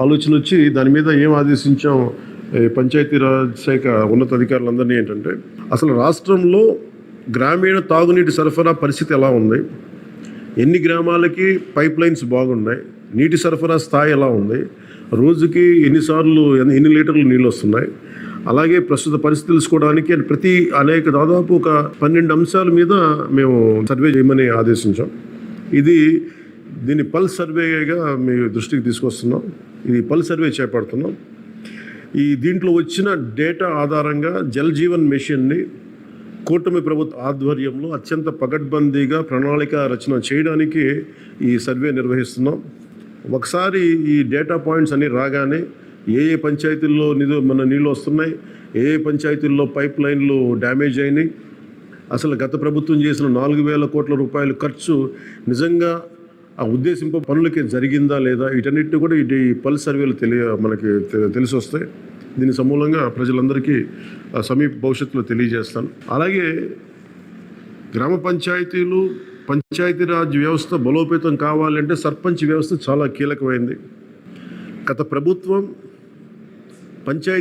ఆలోచన వచ్చి దాని మీద ఏం ఆదేశించాం? ఈ పంచాయతీరాజ్ శాఖ ఉన్నతాధికారులందరినీ ఏంటంటే అసలు రాష్ట్రంలో గ్రామీణ తాగునీటి సరఫరా పరిస్థితి ఎలా ఉంది? ఎన్ని గ్రామాలకి పైప్ లైన్స్ బాగున్నాయి? నీటి సరఫరా స్థాయి ఎలా ఉంది? రోజుకి ఎన్నిసార్లు ఎన్ని లీటర్లు నీళ్ళు వస్తున్నాయి? అలాగే ప్రస్తుత పరిస్థితి తెలుసుకోవడానికి ప్రతి అనేక దాదాపు ఒక పన్నెండు అంశాల మీద మేము సర్వే చేయమని ఆదేశించాం. ఇది దీన్ని పల్స్ సర్వేగా మీ దృష్టికి తీసుకొస్తున్నాం. ఇది పల్స్ సర్వే చేపడుతున్నాం. ఈ దీంట్లో వచ్చిన డేటా ఆధారంగా జల్ జీవన్ మిషన్ని కూటమి ప్రభుత్వ ఆధ్వర్యంలో అత్యంత పగడ్బందీగా ప్రణాళిక రచన చేయడానికి ఈ సర్వే నిర్వహిస్తున్నాం. ఒకసారి ఈ డేటా పాయింట్స్ అన్ని రాగానే ఏ ఏ పంచాయతీల్లో నిధు మన నీళ్ళు వస్తున్నాయి ఏ ఏ పంచాయతీల్లో పైప్ లైన్లు డ్యామేజ్ అయినాయి. అసలు గత ప్రభుత్వం చేసిన నాలుగు వేల కోట్ల రూపాయల ఖర్చు నిజంగా ఆ ఉద్దేశింపు పనులకి జరిగిందా లేదా వీటన్నిటిని కూడా ఇది పల్స్ సర్వేలు తెలియ మనకి తె- తెలిసి వస్తాయి దీని సమూలంగా ప్రజలందరికీ ఆ, సమీప భవిష్యత్తులో తెలియజేస్తాను. అలాగే గ్రామ పంచాయతీలు పంచాయతీరాజ్ వ్యవస్థ బలోపేతం కావాలంటే సర్పంచ్ వ్యవస్థ చాలా కీలకమైంది. గత ప్రభుత్వం పంచాయతీ